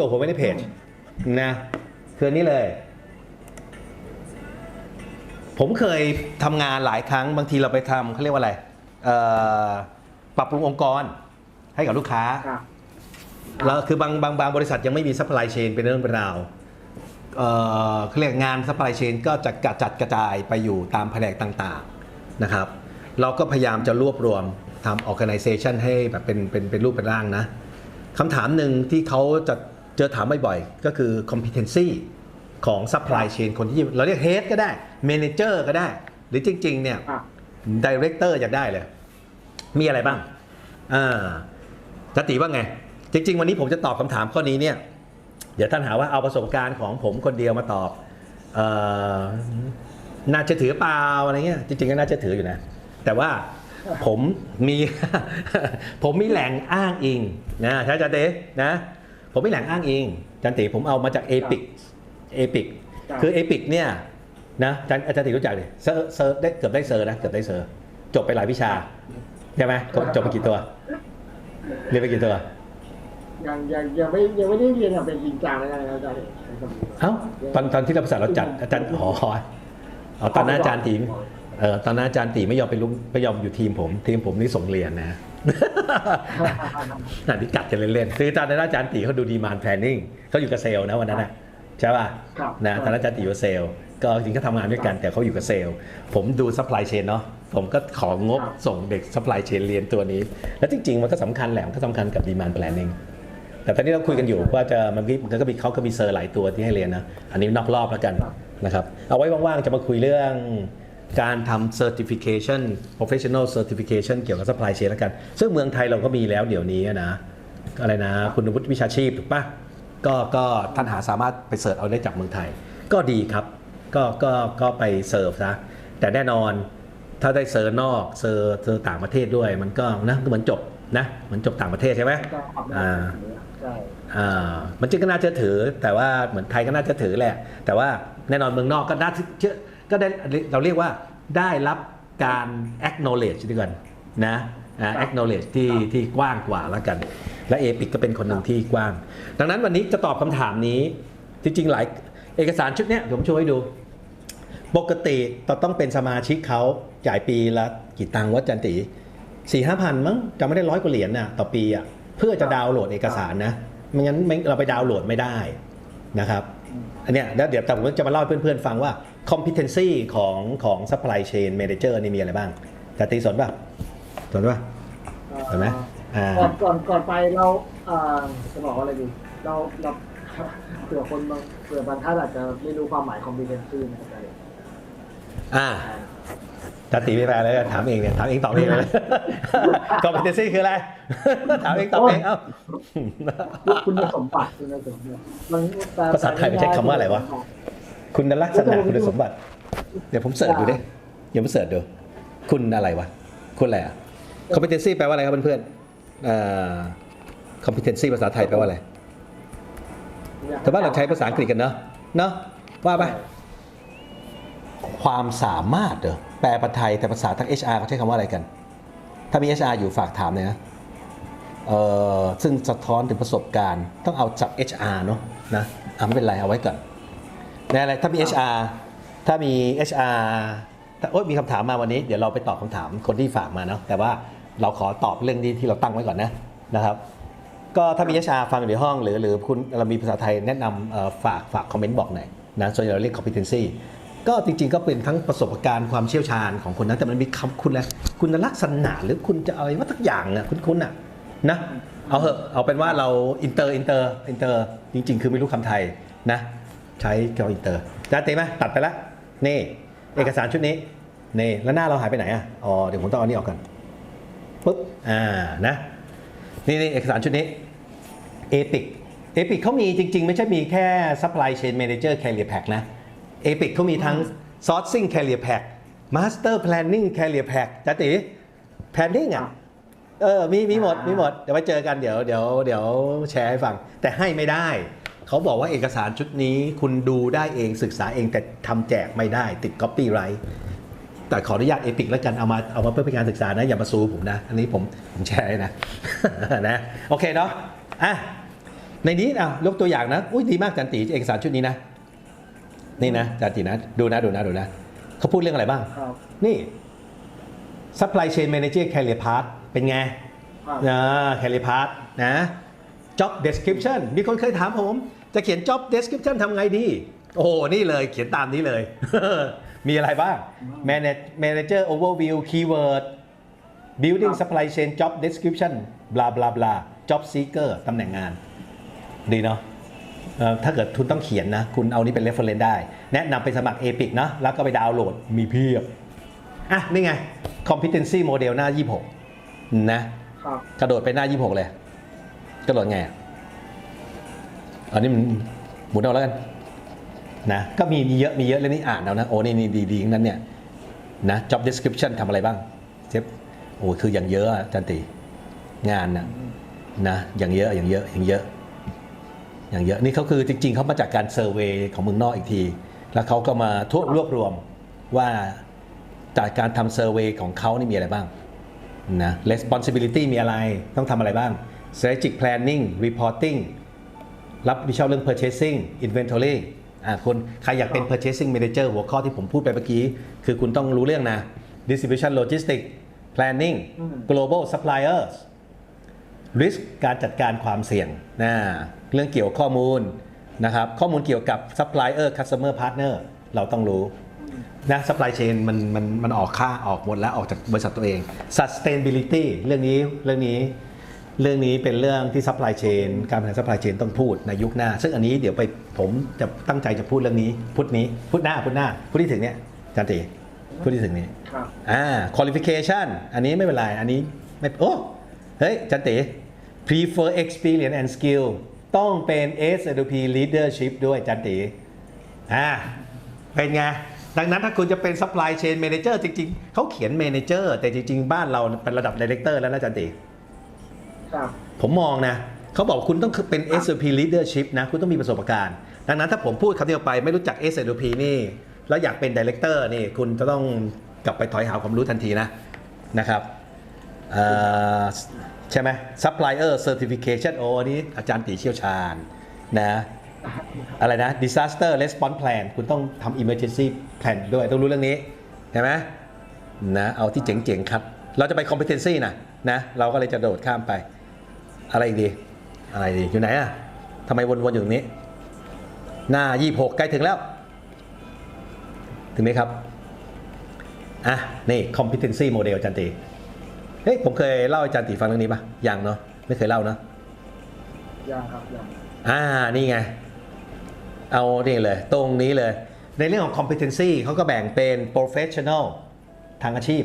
ตัวผมไว้ในเพจนะคืออนนี้เลย ผมเคยทำงานหลายครั้งบางทีเราไปทำเขาเรียกว่าอะไรเอ่อปรับปรุงองค์กรให้กับลูกค้าครับแล้วคือบางบางบางบริษัทยังไม่มีซัพพลายเชนเป็นเรื่องเป็นราวเอ่อเขาเรียกงานซัพพลายเชนก็จะกระจัดกระจายไปอยู่ตามแผนกต่างๆนะครับ เราก็พยายามจะรวบรวมทำ organization ให้แบบเป็นเป็นเป็นรูปเป็นร่างนะคำถามหนึ่งที่เขาจะเจอถามบ่อยๆ ก็คือ competency ของ supply chain คนที่เราเรียก head ก็ได้ manager ก็ได้ หรือจริง ๆ เนี่ยครับ director อยากได้เลย มีอะไรบ้างอ่าจติว่าไง จริง ๆ วันนี้ผมจะตอบคำถามข้อนี้เนี่ย เดี๋ยวท่านหาว่าเอาประสบการณ์ของผมคนเดียวมาตอบเอ่อน่าจะถือเปล่าอะไรเงี้ย จริง ๆ ก็น่าจะถืออยู่นะ แต่ว่าผมมี ผมมีแหล่งอ้างอิงนะใช่จันเตนะ ผมมีแหล่งอ้างอิงจันติผมเอามาจากเอพิกเอพิกครับคือเอพิกเนี่ยนะอาจารย์อาจารย์ติรู้จักดิเซอร์เซอร์ได้เกือบได้เซอร์นะเกือบได้เซอร์ จบไปหลายวิชาใช่ไหมจบไปกี่ตัวเรียนไปกี่ตัวยังยังยังไม่ยังไม่ได้เรียนอย่างเป็นจริงจังเลยนะครับอาจารย์เอ้าตอนตอนที่เราภาษาเราจัดอาจารย์อ๋ออ๋อตอนนั้นอาจารย์ตี เออตอนนั้นอาจารย์ตีไม่ยอมไปลุกไม่ยอมอยู่ทีมผม ทีมผมนี่ส่งเรียนนะน่ะนี่กัดกันเล่นๆคืออาจารย์นั้นอาจารย์ตีเขาดูดีมานแพลนนิ่งเขาอยู่กับเซลล์นะวันนั้นนะใช่ป่ะครับนะตอนนั้นอาจารย์ตีอยู่กับเซลล์ก็จริงก็ทำงานด้วยกันแต่เขาอยู่กับเซลล์ผมดูซัพพลายเชนเนาะผมก็ของบส่งเด็กซัพพลายเชนเรียนตัวนี้ แล้วจริง ๆ มันก็สำคัญแหละมันก็สำคัญกับดีมานแพลนนิ่งแต่ตอนนี้เราคุยกันอยู่ว่าจะมันมีมันก็มีเขาก็มีเซอร์หลายตัวที่ให้เรียนนะอันนี้นอกรอบแล้วกันนะครับเอาไว้ว่างๆจะมาคุยเรื่อง การทำ certification professional certification เกี่ยวกับ supply chain แล้วกัน ซึ่งเมืองไทยเราก็มีแล้วเดี๋ยวนี้นะ อะไรนะ คุณวุฒิวิชาชีพถูกปะก็ก็ท่านหาสามารถไปเสิร์ชเอาได้จากเมืองไทย ก็ดีครับ ก็ก็ก็ไปเสิร์ฟซะแต่แน่นอนถ้าได้เซอร์นอกเซอร์เซอร์ต่างประเทศด้วย มันก็นะก็เหมือนจบนะเหมือนจบต่างประเทศใช่ไหมก็ความอ่าใช่อ่ามันจึงก็น่าเชื่อถือ แต่ว่าเหมือนไทยก็น่าเชื่อถือแหละ แต่ว่าแน่นอนเมืองนอกก็น่าเชื่อ ก็ได้เราเรียกว่าได้รับการ acknowledge ดีกว่านะอ่า acknowledge ที่ที่กว้างกว่าแล้วกัน และเอพิกก็เป็นคนหนึ่งที่กว้าง ดังนั้นวันนี้จะตอบคำถามนี้ จริงๆหลายเอกสารชุดเนี้ยผมโชว์ให้ดู ปกติเราต้องเป็นสมาชิกเขาจ่ายปีละกี่ตังค์วัดจันติสี่ห้าพันมั้งจำไม่ได้ร้อยกว่าเหรียญน่ะต่อปีอะเพื่อจะดาวน์โหลดเอกสารนะไม่งั้นไม่เราไปดาวน์โหลดไม่ได้นะครับอันเนี้ยแล้วเดี๋ยวแต่ผมจะมาเล่าให้เพื่อนๆฟังว่า competency ของของ supply chain manager นี่มีอะไรบ้างจันติสนป่ะสนป่ะเห็นไหมอ่าก่อนก่อนก่อนไปเราอ่าจะบอกว่าอะไรดีเราเราเผื่อคนบางเผื่อบางท่านอาจจะไม่รู้ความหมาย competency นะครับอาจารย์อ่าจันติไม่แปลเลยถามเองเนี่ยถามเองตอบเองเลย competency คืออะไร ถามเองตอบเองเอ้าคุณสมบัติคุณสมบัติมันแต่ภาษาไทยมันใช้คำว่าอะไรวะ คุณลักษณะคุณสมบัติ เดี๋ยวผมเสิร์ชดูดิเดี๋ยวผมเสิร์ชดู คุณอะไรวะ คุณอะไรอะ competency แปลว่าอะไรครับเพื่อนๆอ่า competency ภาษาไทยแปลว่าอะไร แต่ว่าเราใช้ภาษาอังกฤษกันเนาะ เนาะว่าไป ความสามารถเหรอแปลเป็นไทยแต่ภาษาทาง HR เขาใช้คำว่าอะไรกัน ถ้ามี HR อยู่ฝากถามเลยนะเอ่อซึ่งสะท้อนถึงประสบการณ์ ต้องเอาจาก HR เนาะนะอะไม่เป็นไรเอาไว้ก่อน ในอะไรถ้ามี HR ถ้ามี HR ถ้าโอ๊ยมีคำถามมาวันนี้ เดี๋ยวเราไปตอบคำถามคนที่ฝากมาเนาะแต่ว่าเราขอตอบเรื่องนี้ที่เราตั้งไว้ก่อนนะนะครับ ก็ถ้ามี HR ฟังอยู่ในห้อง หรือหรือคุณเรามีภาษาไทยแนะนำเอ่อฝากฝากคอมเมนต์บอกหน่อยนะส่วนใหญ่เราเรียก competency ก็จริงๆก็เป็นทั้งประสบการณ์ความเชี่ยวชาญของคนนั้นแต่มันมีคำคุณและคุณลักษณะหรือคุณจะอะไรว่าทักอย่างอะคุณคุณอะนะเอาเหอะเอาเป็นว่าเราอินเตอร์อินเตอร์อินเตอร์จริง ๆ คือไม่รู้คำไทยนะ ใช้เกาอินเตอร์ได้เต็มไหมตัดไปแล้วนี่ เอกสารชุดนี้นี่แล้วหน้าเราหายไปไหนอะอ๋อเดี๋ยวผมต้องเอานี่ออกกันปุ๊บอ่านะนี่นี่เอกสารชุดนี้เอพิกเอพิกเขามีจริง ๆ ไม่ใช่มีแค่ supply chain manager carrier pack นะเอพิกเขามีทั้ง sourcing carrier pack master planning carrier pack จัติ planning อะเออมีมีหมดมีหมดเดี๋ยวไปเจอกันเดี๋ยวเดี๋ยวเดี๋ยวแชร์ให้ฟัง แต่ให้ไม่ได้ เขาบอกว่าเอกสารชุดนี้คุณดูได้เองศึกษาเองแต่ทำแจกไม่ได้ติด copyright แต่ขออนุญาตเอพิกแล้วกันเอามาเอามาเพื่อเป็นการศึกษานะ อย่ามาซูผมนะ อันนี้ผมผมแชร์ให้นะนะโอเคเนาะอะในนี้อะยกตัวอย่างนะอุ้ยดีมากจันตีเอกสารชุดนี้นะ นี่นะจันตีนะ ดูนะดูนะดูนะเขาพูดเรื่องอะไรบ้างครับนี่ supply chain manager career path เป็นไงครับนะ career path นะ job description มีคนเคยถามผม จะเขียน job description ทำไงดี โอ้โห นี่เลยเขียนตามนี้เลย มีอะไรบ้าง Manage- manager overview keyword building supply chain job description บลาบลาบลา job seeker ตำแหน่งงาน ดีเนาะเอ่อถ้าเกิดคุณต้องเขียนนะ คุณเอานี้เป็น reference ได้ แนะนำไปสมัคร Epic เนาะแล้วก็ไปดาวน์โหลด มีเพียบ อะ นี่ไง competency model หน้า 26 นะครับกระโดดไปหน้า 26 เลย กระโดดไงอันนี้มันหมุนเอาแล้วกันนะก็มีมีเยอะมีเยอะเรื่องนี้อ่านเอานะโอ้นี่นี่ดีๆทั้งนั้นเนี่ยนะ job description ทำอะไรบ้างเจฟโอ้คืออย่างเยอะจันติงานนะนะอย่างเยอะอย่างเยอะอย่างเยอะอย่างเยอะนี่เขาคือจริง ๆเขามาจากการเซอร์เวยของเมืองนอกอีกที แล้วเขาก็มาทวบรวบรวมว่าจากการทำเซอร์เวยของเขานี่มีอะไรบ้างนะ responsibility มีอะไรต้องทำอะไรบ้าง strategic planning reporting รับผิดชอบเรื่อง purchasing inventory อ่าคุณใครอยากเป็น purchasing manager หัวข้อที่ผมพูดไปเมื่อกี้ คือคุณต้องรู้เรื่องนะ distribution logistics planning อืม global suppliers risk การจัดการความเสี่ยงนะเรื่องเกี่ยวข้อมูลนะครับ ข้อมูลเกี่ยวกับ supplier customer partner เราต้องรู้นะ supply chain มันมันมันออกค่าออกหมดแล้วออกจากบริษัทตัวเอง sustainability เรื่องนี้เรื่องนี้ เรื่องนี้เป็นเรื่องที่ supply chain การบริหาร supply chain ต้องพูดในยุคหน้า ซึ่งอันนี้เดี๋ยวไปผมจะตั้งใจจะพูดเรื่องนี้พุธนี้พุธหน้าพุธหน้าพุธที่ถึงเนี้ยจันตีพุธที่ถึงนี้ครับอ่า qualification อันนี้ไม่เป็นไรอันนี้ไม่โอ้เฮ้ยจันติ prefer experience and skill ต้องเป็น SLP leadership ด้วยจันติอ่าเป็นไงดังนั้นถ้าคุณจะเป็น supply chain manager จริง ๆ เขาเขียน manager แต่จริง ๆ บ้านเราเป็นระดับ director แล้วนะจันติครับ ผมมองนะเขาบอกคุณต้องเป็น SLP leadership นะ คุณต้องมีประสบการณ์ ดังนั้นถ้าผมพูดคำนี้ออกไปไม่รู้จัก SLP นี่ แล้วอยากเป็น director นี่ คุณจะต้องกลับไปถอยหาความรู้ทันทีนะนะครับใช่ไหม supplier certification โอ้อันนี้อาจารย์ตีเชี่ยวชาญนะอะไรนะ disaster response plan คุณต้องทำ emergency plan ด้วยต้องรู้เรื่องนี้ ใช่ไหมนะเอาที่เจ๋งๆครับ เราจะไป competency นะนะ เราก็เลยจะโดดข้ามไป อะไรอีกดี อะไรดี อยู่ไหนอะทำไมวนๆอยู่ตรงนี้ หน้า 26 ใกล้ถึงแล้ว ถึงไหมครับ อะ นี่ competency model อาจันตีเฮ้ย ผมเคยเล่าให้อาจารย์ตีฟังเรื่องนี้ปะยังเนาะ ไม่เคยเล่าเนาะยังครับยังอ่า นี่ไง เอานี่เลย ตรงนี้เลย ในเรื่องของ competency เขาก็แบ่งเป็น professional ทางอาชีพ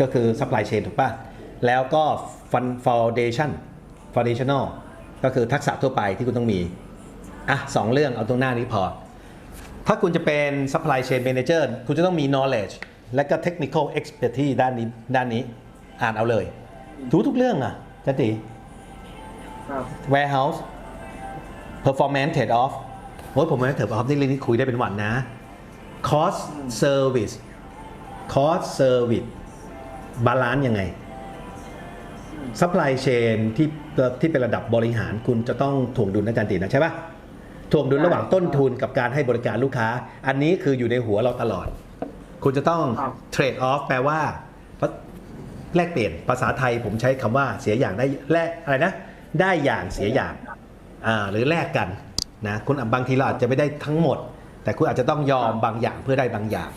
ก็คือ supply chain ถูกป่ะแล้วก็ fund foundation foundational ก็คือทักษะทั่วไปที่คุณต้องมี อะสองเรื่องเอาตรงหน้านี้พอ ถ้าคุณจะเป็น supply chain manager คุณจะต้องมี knowledge และก็ technical expertise ด้านนี้ด้านนี้อ่านเอาเลยถูกทุกเรื่องอะจันติครับ warehouse performance trade off โอ้ยผมไม่เถิดออฟนี่เรื่องนี้คุยได้เป็นวันนะ cost service cost service บาลานซ์ยังไง supply chain ที่ที่เป็นระดับบริหารคุณจะต้องถ่วงดุลนะอาจารย์ตีนะใช่ปะถ่วงดุลระหว่างต้นทุนกับการให้บริการลูกค้า อันนี้คืออยู่ในหัวเราตลอด คุณจะต้องครับ trade off แปลว่าแลกเปลี่ยนภาษาไทยผมใช้คำว่าเสียอย่างได้แลกอะไรนะ ได้อย่างเสียอย่างอ่าหรือแลกกันนะคุณบางทีเราอาจจะไม่ได้ทั้งหมด แต่คุณอาจจะต้องยอมบางอย่างเพื่อได้บางอย่าง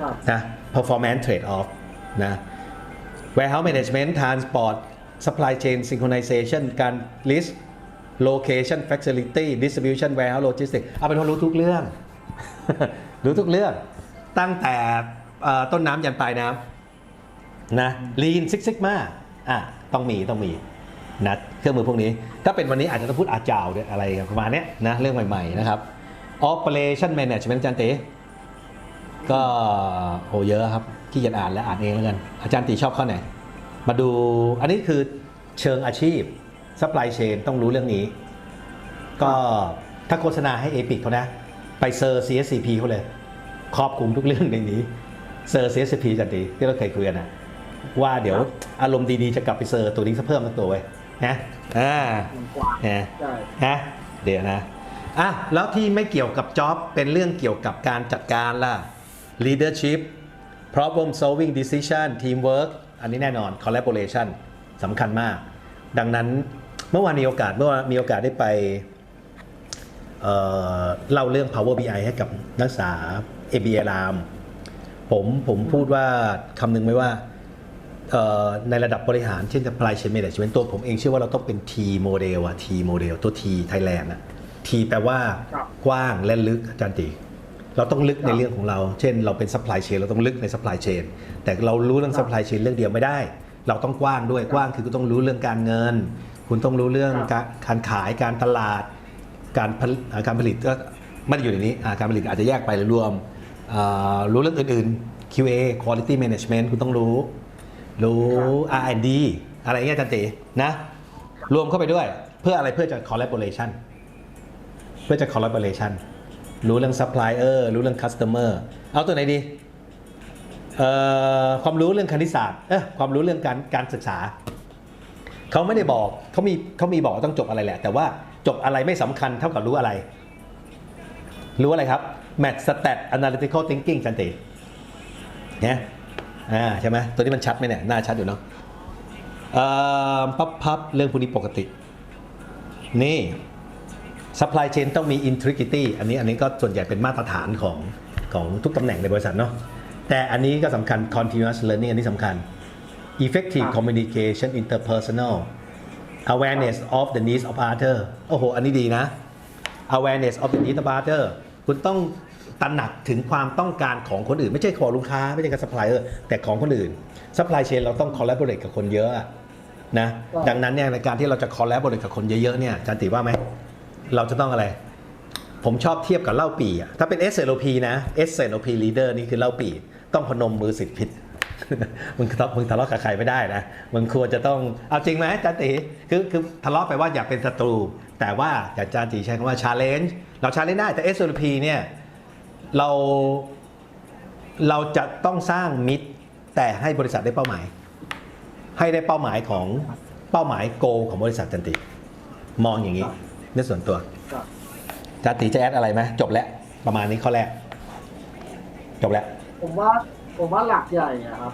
ครับนะ performance trade off นะ warehouse management transport supply chain synchronization การ list location facility distribution warehouse logistics เอาเป็นว่ารู้ทุกเรื่อง รู้ทุกเรื่อง ตั้งแต่ต้นน้ำยันปลายน้ำนะ lean six sigma อะต้องมีต้องมีนะเครื่องมือพวกนี้ ถ้าเป็นวันนี้อาจจะต้องพูดอาจาวด้วยอะไรประมาณนี้นะเรื่องใหม่ ๆ นะครับ operation management จารย์เต๋ ก็โหเยอะครับขี้เกียจอ่านแล้วอ่านเองแล้วกัน อาจารย์ตีชอบข้อไหน มาดูอันนี้คือเชิงอาชีพ supply chain ต้องรู้เรื่องนี้ ก็ถ้าโฆษณาให้เอพิกเขานะ ไปเซอร์ CSCP เขาเลย ครอบคลุมทุกเรื่องในนี้เซอร์ CSCP จันตีที่เราเคยคุยกันนะว่าเดี๋ยวอารมณ์ดีๆจะกลับไปเซอร์ตัวนี้ซะเพิ่มสักตัวไว้ยนะอ่ามันกว่านะใช่นะเดี๋ยวนะอะแล้วที่ไม่เกี่ยวกับจ็อบเป็นเรื่องเกี่ยวกับการจัดการล่ะ leadership problem solving decision teamwork อันนี้แน่นอน collaboration สำคัญมาก ดังนั้นเมื่อวานมีโอกาสเมื่อวานมีโอกาสได้ไปเอ่อเล่าเรื่อง Power BI ให้กับนักศึกษา ABA ราม ผมผมพูดว่าคำหนึ่งไว้ว่าเอ่อในระดับบริหารเช่น supply chain management ตัวผมเองเชื่อว่าเราต้องเป็น T model อะ T model ตัว T Thailand อะ T แปลว่าครับกว้างและลึกอาจารย์ตี เราต้องลึกในเรื่องของเรา เช่น เราเป็น supply chain เราต้องลึกใน supply chain แต่เรารู้เรื่อง supply chain เรื่องเดียวไม่ได้ เราต้องกว้างด้วยกว้างคือคุณต้องรู้เรื่องการเงิน คุณต้องรู้เรื่องครับการขายการตลาด การผลิตอ่าการผลิตก็ไม่ได้อยู่ในนี้อ่าการผลิตอาจจะแยกไปหรือรวมอ่ารู้เรื่องอื่นๆ QA quality management คุณต้องรู้ รู้ R&D อะไรเงี้ยอาจารย์ตีนะ รวมเข้าไปด้วยเพื่ออะไรเพื่อจะ collaboration เพื่อจะ collaboration รู้เรื่อง supplier รู้เรื่อง customer เอาตัวไหนดีเอ่อความรู้เรื่องคณิตศาสตร์เอ้ยความรู้เรื่องการการศึกษา เขาไม่ได้บอกเขามีเขามีบอกว่าต้องจบอะไรแหละ แต่ว่าจบอะไรไม่สำคัญเท่ากับรู้อะไร รู้อะไรครับ math stat analytical thinking จันติเนี่ยอ่าใช่ไหมตัวนี้มันชัดไหมเนี่ยน้าชัดอยู่เนาะเอ่อปั๊บพับเรื่องพวกนี้ปกติ นี่ supply chain ต้องมี integrity อันนี้อันนี้ก็ส่วนใหญ่เป็นมาตรฐานของของทุกตำแหน่งในบริษัทเนาะแต่อันนี้ก็สำคัญ continuous learning อันนี้สำคัญ effective ครับ communication interpersonal awareness of the needs of other โอ้โห อันนี้ดีนะ awareness of the needs of other คุณต้องตระหนักถึงความต้องการของคนอื่น ไม่ใช่ของลูกค้า ไม่ใช่กับ supplier แต่ของคนอื่น supply chain เราต้อง collaborate กับคนเยอะอะนะครับดังนั้นเนี่ยในการที่เราจะ collaborate กับคนเยอะๆเนี่ยอาจันติว่าไหม เราจะต้องอะไร ผมชอบเทียบกับเหล้าปีอะถ้าเป็น SLP นะ SLP leader นี่คือเหล้าปี ต้องพนมมือสิทธิ์ผิดมึงทะเลาะมึงทะเลาะกับใครไม่ได้นะมึงควรจะต้องเอาจริงไหมจันติคือคือทะเลาะไปว่าอยากเป็นศัตรู แต่ว่าอยากจันติใช้คำว่า challenge เรา challenge ได้แต่ SLP เนี่ยเราเราจะต้องสร้างมิตร แต่ให้บริษัทได้เป้าหมาย ให้ได้เป้าหมายของเป้าหมายโกของบริษัทจันติมองอย่างนี้ ในส่วนตัวครับจาติจะแอดอะไรไหมจบแล้ว ประมาณนี้ข้อแรก จบแล้ว ผมว่าผมว่าหลักใหญ่อะครับ